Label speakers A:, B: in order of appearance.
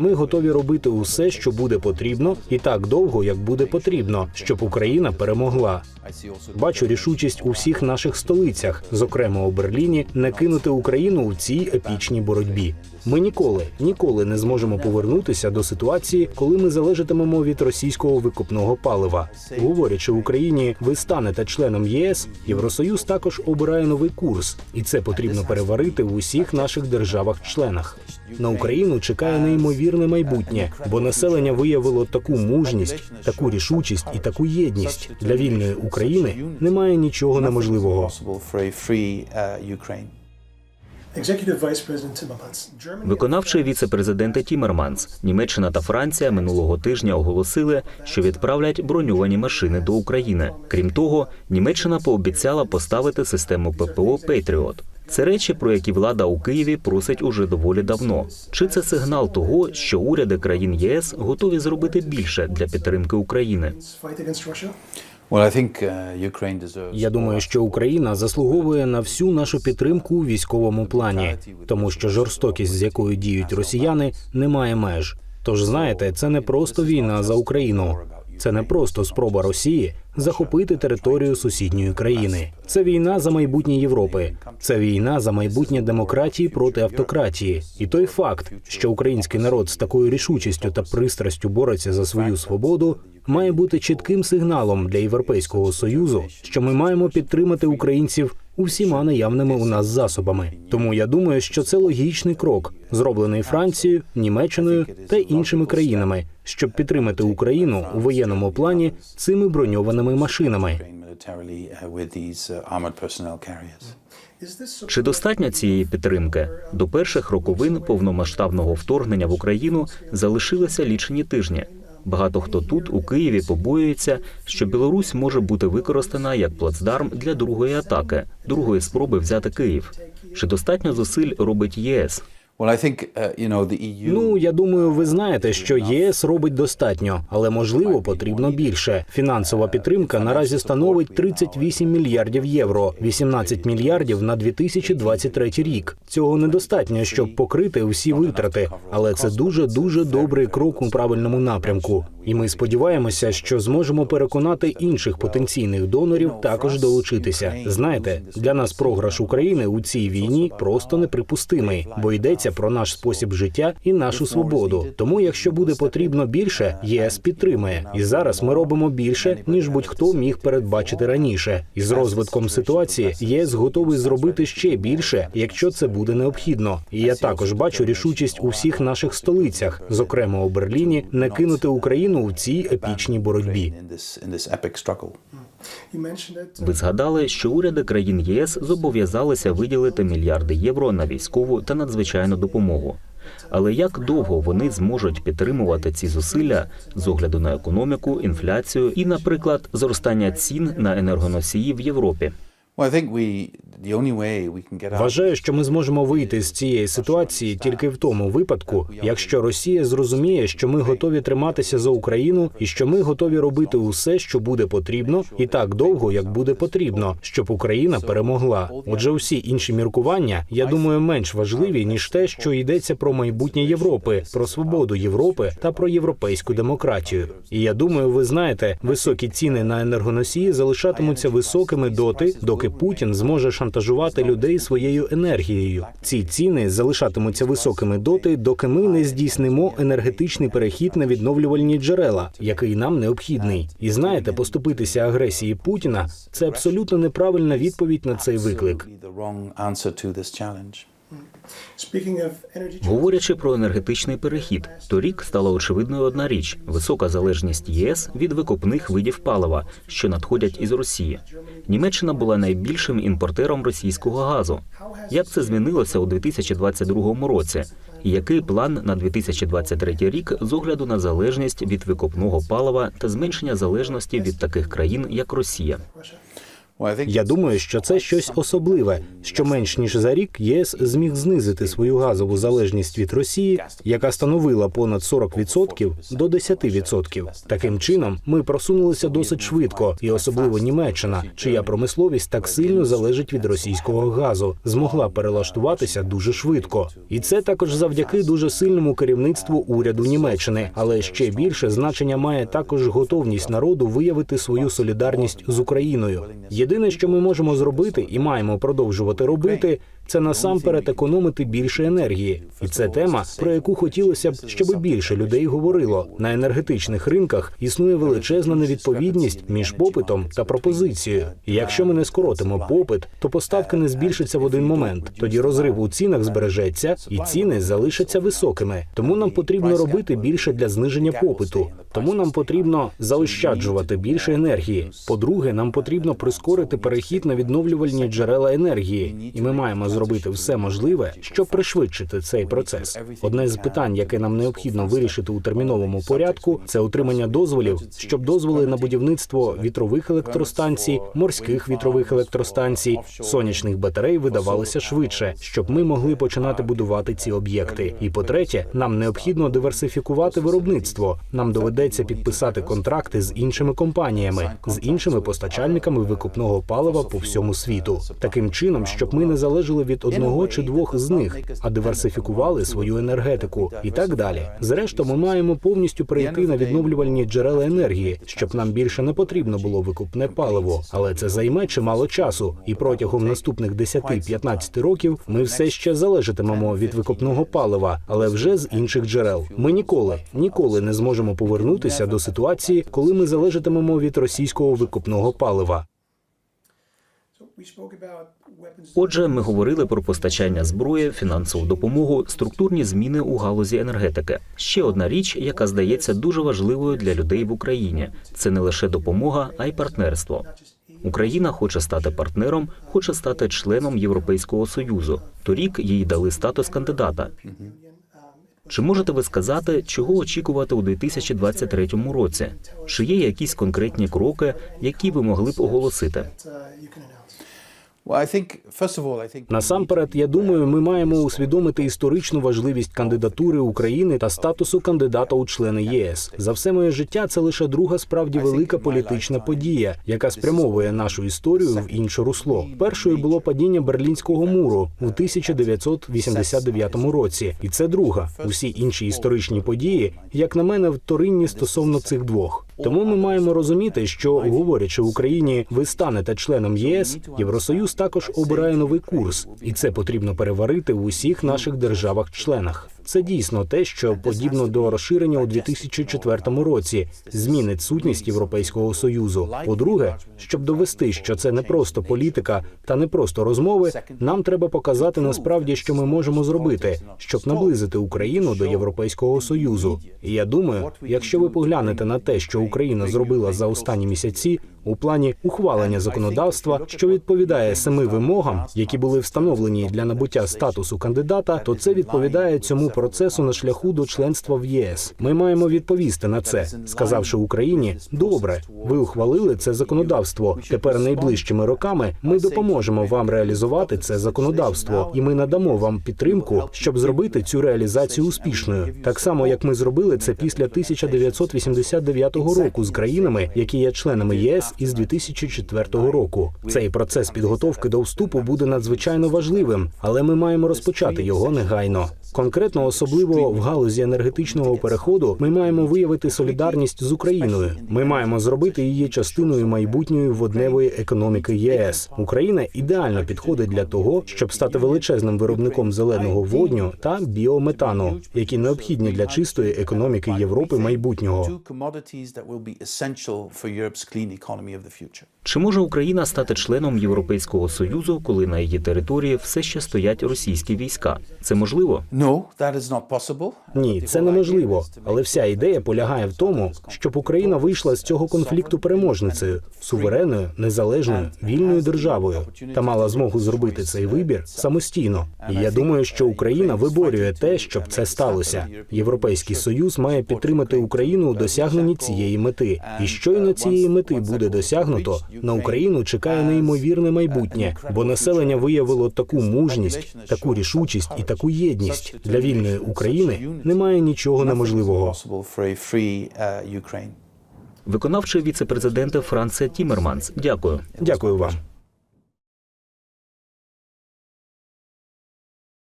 A: Ми готові робити усе, що буде потрібно, і так довго, як буде потрібно, щоб Україна перемогла. Бачу рішучість у всіх наших столицях, зокрема у Берліні, не кинути Україну у цій епічній боротьбі. Ми ніколи, ніколи не зможемо повернутися до ситуації, коли ми залежатимемо від російського викопного палива. Говорячи Україні, ви станете членом ЄС. Євросоюз також обирає новий курс, і це потрібно переварити в усіх наших державах-членах. На Україну чекає неймовірне майбутнє, бо населення виявило таку мужність, таку рішучість і таку єдність для вільної України. Немає нічого неможливого.
B: Виконавчий віце-президент Тімерманс, Німеччина та Франція минулого тижня оголосили, що відправлять броньовані машини до України. Крім того, Німеччина пообіцяла поставити систему ППО Петріот. Це речі, про які влада у Києві просить уже доволі давно. Чи це сигнал того, що уряди країн єС готові зробити більше для підтримки України?
C: uh.
A: Я думаю, що Україна заслуговує на всю нашу підтримку у військовому плані, тому що жорстокість, з якою діють росіяни, не має меж. Тож знаєте, це не просто війна за Україну. Це не просто спроба Росії захопити територію сусідньої країни. Це війна за майбутнє Європи. Це війна за майбутнє демократії проти автократії. І той факт, що український народ з такою рішучістю та пристрастю бореться за свою свободу, має бути чітким сигналом для Європейського союзу, що ми маємо підтримати українців усіма наявними у нас засобами. Тому я думаю, що це логічний крок, зроблений Францією, Німеччиною та іншими країнами, щоб підтримати Україну у воєнному плані цими броньованими машинами.
B: Чи достатньо цієї підтримки? До перших роковин повномасштабного вторгнення в Україну залишилися лічені тижні. Багато хто тут, у Києві, побоюється, що Білорусь може бути використана як плацдарм для другої атаки, другої спроби взяти Київ. Чи достатньо зусиль робить ЄС?
C: Uh, EU.
A: Ну я думаю, ви знаєте, що єС робить достатньо, але можливо потрібно більше. Фінансова підтримка наразі становить 38 мільярдів євро, 18 мільярдів на 2023 рік. Цього недостатньо, щоб покрити всі витрати, але це дуже дуже добрий крок у правильному напрямку. І ми сподіваємося, що зможемо переконати інших потенційних донорів також долучитися. Знаєте, для нас програш України у цій війні просто неприпустимий, бо йдеться про наш спосіб життя і нашу свободу. Тому, якщо буде потрібно більше, ЄС підтримає. І зараз ми робимо більше ніж будь-хто міг передбачити раніше. І з розвитком ситуації ЄС готовий зробити ще більше, якщо це буде необхідно. І я також бачу рішучість у всіх наших столицях, зокрема у Берліні, не кинути Україну у цій епічній боротьбі.
B: Ви згадали, що уряди країн ЄС зобов'язалися виділити мільярди євро на військову та надзвичайну допомогу. Але як довго вони зможуть підтримувати ці зусилля з огляду на економіку, інфляцію і, наприклад, зростання цін на енергоносії в Європі?
A: Вважаю, що ми зможемо вийти з цієї ситуації тільки в тому випадку, якщо Росія зрозуміє, що ми готові триматися за Україну і що ми готові робити усе, що буде потрібно, і так довго, як буде потрібно, щоб Україна перемогла. Отже, усі інші міркування, я думаю, менш важливі ніж те, що йдеться про майбутнє Європи, про свободу Європи та про європейську демократію. І я думаю, ви знаєте, високі ціни на енергоносії залишатимуться високими доти, доки Путін зможе шантажувати людей своєю енергією. Ці ціни залишатимуться високими доти, доки ми не здійснимо енергетичний перехід на відновлювальні джерела, який нам необхідний. І знаєте, поступитися агресії Путіна це абсолютно неправильна відповідь на цей виклик.
B: Говорячи про енергетичний перехід, торік стала очевидною одна річ: висока залежність ЄС від викопних видів палива, що надходять із Росії. Німеччина була найбільшим імпортером російського газу. Як це змінилося у 2022 році? І який план на 2023 рік з огляду на залежність від викопного палива та зменшення залежності від таких країн, як Росія?
A: Я думаю, що це щось особливе, що менш ніж за рік ЄС зміг знизити свою газову залежність від Росії, яка становила понад 40% до 10%. Таким чином, ми просунулися досить швидко, і особливо Німеччина, чия промисловість так сильно залежить від російського газу, змогла перелаштуватися дуже швидко. І це також завдяки дуже сильному керівництву уряду Німеччини. Але ще більше значення має також готовність народу виявити свою солідарність з Україною. Єдине, що ми можемо зробити і маємо продовжувати робити, це насамперед економити більше енергії, і це тема, про яку хотілося б, щоб більше людей говорило. На енергетичних ринках існує величезна невідповідність між попитом та пропозицією. І якщо ми не скоротимо попит, то поставки не збільшаться в один момент. Тоді розрив у цінах збережеться, і ціни залишаться високими. Тому нам потрібно робити більше для зниження попиту. Тому нам потрібно заощаджувати більше енергії. По-друге, нам потрібно прискорити перехід на відновлювальні джерела енергії, і ми маємо зробити все можливе, щоб пришвидшити цей процес. Одне з питань, яке нам необхідно вирішити у терміновому порядку, це отримання дозволів, щоб дозволи на будівництво вітрових електростанцій, морських вітрових електростанцій, сонячних батарей видавалися швидше, щоб ми могли починати будувати ці об'єкти. І по-третє, нам необхідно диверсифікувати виробництво. Нам доведеться підписати контракти з іншими компаніями, з іншими постачальниками викупного палива по всьому світу, таким чином, щоб ми не залежали від одного чи двох з них, а диверсифікували свою енергетику і так далі. Зрештою, ми маємо повністю перейти на відновлювальні джерела енергії, щоб нам більше не потрібно було викупне паливо. Але це займе чимало часу, і протягом наступних 10-15 років ми все ще залежатимемо від викопного палива, але вже з інших джерел. Ми ніколи, ніколи не зможемо повернутися до ситуації, коли ми залежатимемо від російського викопного палива.
B: Отже, ми говорили про постачання зброї, фінансову допомогу, структурні зміни у галузі енергетики. Ще одна річ, яка здається дуже важливою для людей в Україні, це не лише допомога, а й партнерство. Україна хоче стати партнером, хоче стати членом Європейського союзу. Торік їй дали статус кандидата. Чи можете ви сказати, чого очікувати у 2023 році? Чи є якісь конкретні кроки, які ви могли б оголосити?
A: Насамперед, я думаю, ми маємо усвідомити історичну важливість кандидатури України та статусу кандидата у члени єС. За все моє життя це лише друга справді велика політична подія, яка спрямовує нашу історію в інше русло. Першою було падіння берлінського муру у 1989 році, і це друга. Усі інші історичні події, як на мене, вторинні стосовно цих двох. Тому ми маємо розуміти, що говорячи Україні, ви станете членом ЄС, Євросоюз також обирає новий курс, і це потрібно переварити в усіх наших державах-членах. Це дійсно те, що подібно до розширення у 2004 році змінить сутність Європейського союзу. По-друге, щоб довести, що це не просто політика та не просто розмови, нам треба показати насправді, що ми можемо зробити, щоб наблизити Україну до Європейського союзу. І я думаю, якщо ви поглянете на те, що Україна зробила за останні місяці у плані ухвалення законодавства, що відповідає семи вимогам, які були встановлені для набуття статусу кандидата, то це відповідає цьому процесу на шляху до членства в ЄС. Ми маємо відповісти на це, сказавши Україні: добре, ви ухвалили це законодавство. Тепер найближчими роками ми допоможемо вам реалізувати це законодавство, і ми надамо вам підтримку, щоб зробити цю реалізацію успішною, так само як ми зробили це після 1989 року з країнами, які є членами ЄС із 2004 року. Цей процес підготовки до вступу буде надзвичайно важливим, але ми маємо розпочати його негайно. Конкретно, особливо в галузі енергетичного переходу, ми маємо виявити солідарність з Україною. Ми маємо зробити її частиною майбутньої водневої економіки ЄС. Україна ідеально підходить для того, щоб стати величезним виробником зеленого водню та біометану, які необхідні для чистої економіки Європи майбутнього.
B: Чи може Україна стати членом Європейського союзу, коли на її території все ще стоять російські війська? Це можливо?
C: Is.
A: Ні, це неможливо. Але вся ідея полягає в тому, щоб Україна вийшла з цього конфлікту переможницею, суверенною, незалежною, вільною державою та мала змогу зробити цей вибір самостійно. І я думаю, що Україна виборює те, щоб це сталося. Європейський союз має підтримати Україну у досягненні цієї мети. І щойно цієї мети буде буде досягнуто, на Україну чекає неймовірне майбутнє, бо населення виявило таку мужність, таку рішучість і таку єдність. Для вільної України немає нічого неможливого.
C: Uh.
B: Виконавчий віце-президент Франція Тімерманс. Дякую.
A: Дякую вам.